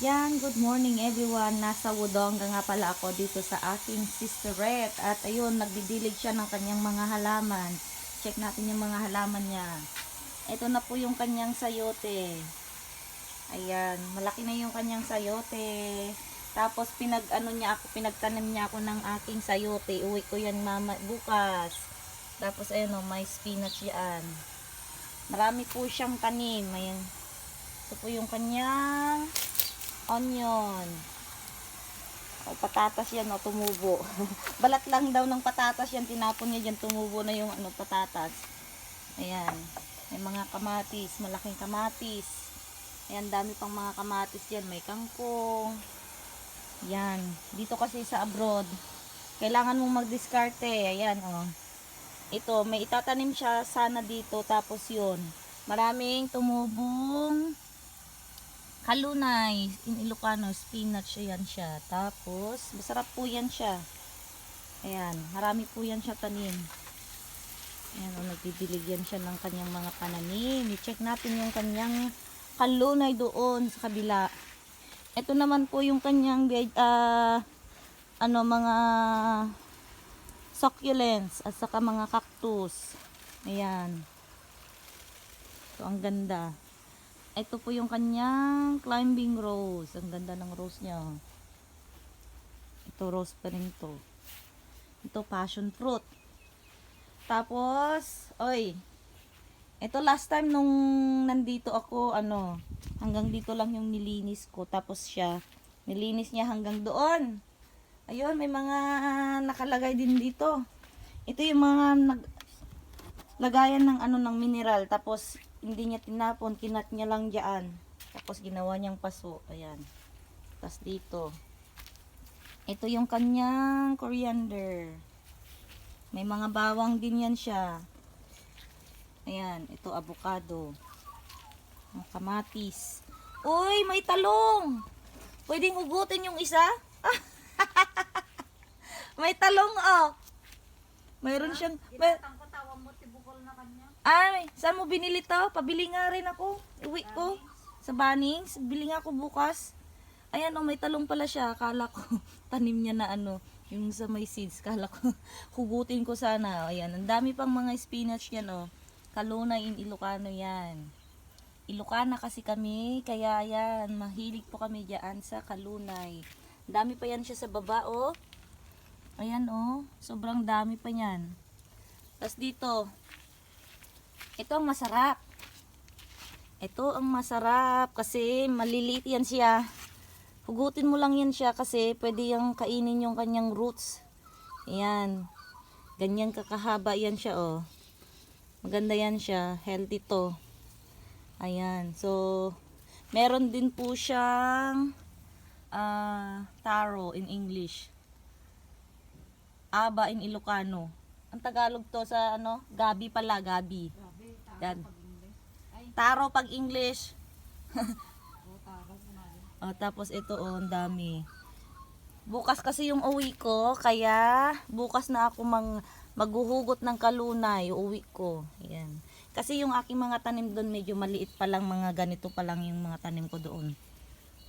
Yan, good morning everyone. Nasa Wudonga nga pala ako dito sa aking sisterette. At ayun, nagdidilig siya ng kanyang mga halaman. Check natin yung mga halaman niya. Ito na po yung kanyang sayote. Ayan, malaki na yung kanyang sayote. Tapos pinag ano niya ako, pinagtanim niya ako ng aking sayote. Uwi ko yan mama bukas. Tapos ayun oh, may spinach yan. Marami po siyang tanim. Ayan. Ito po yung kanyang onion. O, patatas yan, o, tumubo. Balat lang daw ng patatas yan, tinapon niya dyan, tumubo na yung ano, patatas. Ayan. May mga kamatis, malaking kamatis. Ayan, dami pang mga kamatis yan. May kangkong. Yan. Dito kasi sa abroad, kailangan mong magdiskarte. Ayan, o. Ito, may itatanim siya sana dito, tapos yun. Maraming tumubong kalunay in Ilocano, spinach yan siya. Tapos, masarap po yan siya. Ayan, marami po yan siya tanim. Ayan, o, nagdidilig yan siya ng kanyang mga pananim. I-check natin yung kanyang kalunay doon sa kabila. Ito naman po yung kanyang ah, ano, mga succulents at saka mga cactus. Ayan. So, ang ganda. Ito po yung kanyang climbing rose. Ang ganda ng rose niya. Ito rose pa rin to. Ito passion fruit. Tapos, oy. Ito last time nung nandito ako, ano, hanggang dito lang yung nilinis ko. Tapos siya, nilinis niya hanggang doon. Ayun, may mga nakalagay din dito. Ito yung mga nag, lagayan ng ano ng mineral tapos hindi niya tinapon, kinat niya lang diyan. Tapos ginawa niyang paso. Ayan. Tapos dito. Ito yung kanyang coriander. May mga bawang din yan siya. Ayan, ito avocado. Kamatis. Uy, may talong. Pwedeng ugutin yung isa? may talong oh. Mayroon siyang may, ay, saan mo binili to? Pabili nga rin ako. Uwi ko. Sa Bunnings. Bili nga ako bukas. Ayan o, may talong pala siya. Akala ko, tanim niya na ano, yung sa may seeds. Akala ko, hugutin ko sana. Ayan, ang dami pang mga spinach yan o. Kalunay in Ilocano yan. Ilocana kasi kami, kaya yan, mahilig po kami dyan sa kalunay. Dami pa yan siya sa baba o. Ayan o, sobrang dami pa yan. Tapos dito, ito ang masarap. Ito ang masarap kasi maliliit yan siya. Hugutin mo lang yan siya kasi pwede yung kainin yung kanyang roots. Ayan. Ganyan kakahaba yan siya oh. Maganda yan siya. Healthy to. Ayan. So, meron din po siyang ah, taro in English. Aba in Ilocano. Ang Tagalog to sa ano? Gabi pala, gabi. Yan. Taro pag English. oh, tapos ito oh, ang dami. Bukas kasi yung uwi ko, kaya bukas na ako mang maghuhugot ng kalunay, uwi ko. Yan. Kasi yung aking mga tanim doon medyo maliit pa lang, mga ganito pa lang yung mga tanim ko doon.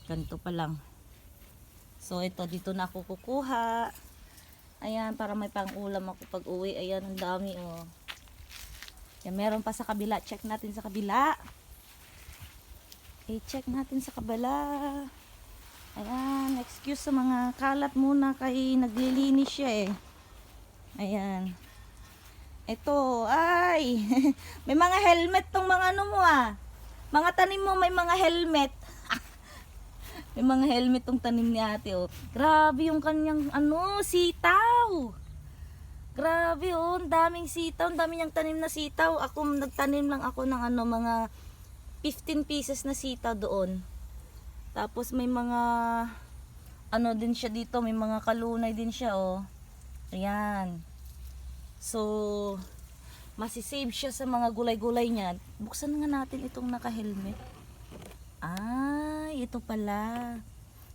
Ganito pa lang. So ito, dito na ako kukuha. Ayan, para may pang-ulam ako pag uwi. Ayan, ang dami oh. Yan, meron pa sa kabila. Check natin sa kabila. I-check natin sa kabila. Ayan, excuse sa mga kalat muna kay naglilinis siya eh. Ayan. Ito, ay. may mga helmet tong mga ano mo ah. Mga tanim mo may mga helmet. may mga helmet tong tanim ni ate oh. Grabe yung kanyang ano, sitaw. Grabe oh, ang daming sitaw, ang dami niyang tanim na sitaw. Ako nagtanim lang ako ng ano mga 15 pieces na sitaw doon. Tapos may mga ano din siya dito, may mga kalunay din siya oh. Ayan. So masisave siya sa mga gulay-gulay niya. Buksan nga natin itong naka-helmet. Ay, ito pala.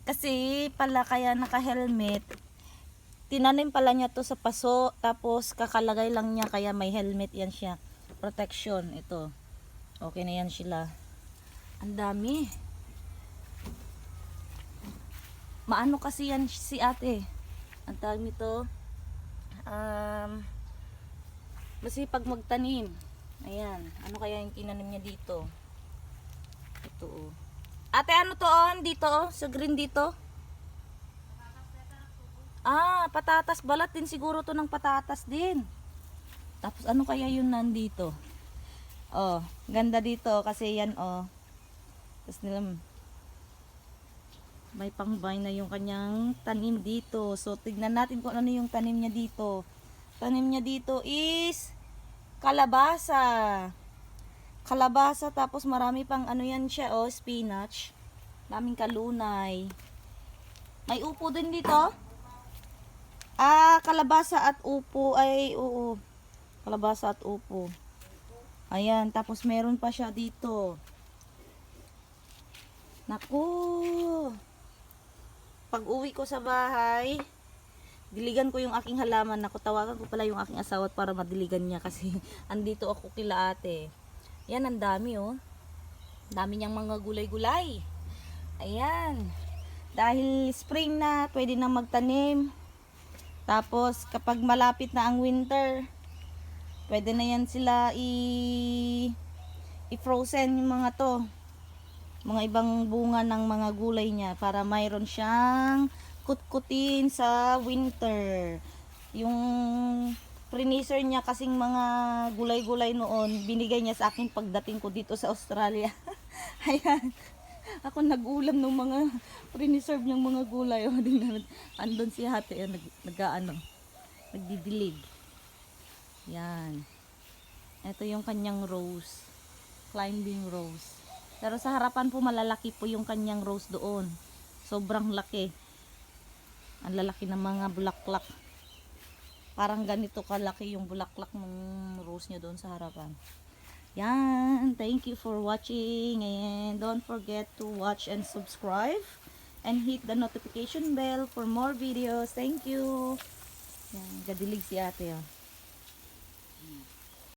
Kasi pala kaya naka-helmet, tinanim pala niya to sa paso tapos kakalagay lang niya kaya may helmet yan siya protection ito okay na yan sila ang dami maano kasi yan si ate. Ang tawag nito, um, masipag magtanim. Ayan, ano kaya yung tinanim niya dito? Ito oh. Ate, ano to on dito oh? Sa green dito? Ah, patatas. Balat din siguro to ng patatas din. Tapos ano kaya yun nandito? Oh, ganda dito kasi yan oh. Tapos nila may pangbay na yung kanyang tanim dito. So tignan natin kung ano yung tanim niya dito. Tanim niya dito is kalabasa. Kalabasa tapos marami pang ano yan siya oh, spinach. Daming kalunay. May upo din dito. Ah, kalabasa at upo ay oo. Kalabasa at upo. Ayan, tapos meron pa siya dito. Naku. Pag uwi ko sa bahay, diligan ko yung aking halaman. Naku, tawagan ko pala yung aking asawa para madiligan niya kasi andito ako kila ate. Yan, ang dami oh. Dami niyang mga gulay-gulay. Ayan. Dahil spring na, pwede na magtanim. Tapos, kapag malapit na ang winter, pwede na yan sila i i-frozen yung mga to. Mga ibang bunga ng mga gulay niya para mayroon siyang kutkutin sa winter. Yung freezer niya kasing mga gulay-gulay noon, binigay niya sa akin pagdating ko dito sa Australia. Ayan. Ako nag-ulam ng mga pre-reserve niyang mga gulay. O, di na, andun si ate, eh, nag, nag, ano, nagdidilig. Yan. Ito yung kanyang rose. Climbing rose. Pero sa harapan po malalaki po yung kanyang rose doon. Sobrang laki. Ang lalaki ng mga bulaklak. Parang ganito kalaki yung bulaklak ng rose niya doon sa harapan. Yan. Thank you for watching. And don't forget to watch and subscribe. And hit the notification bell for more videos. Thank you. Yan. Gadilig si ate. Oh.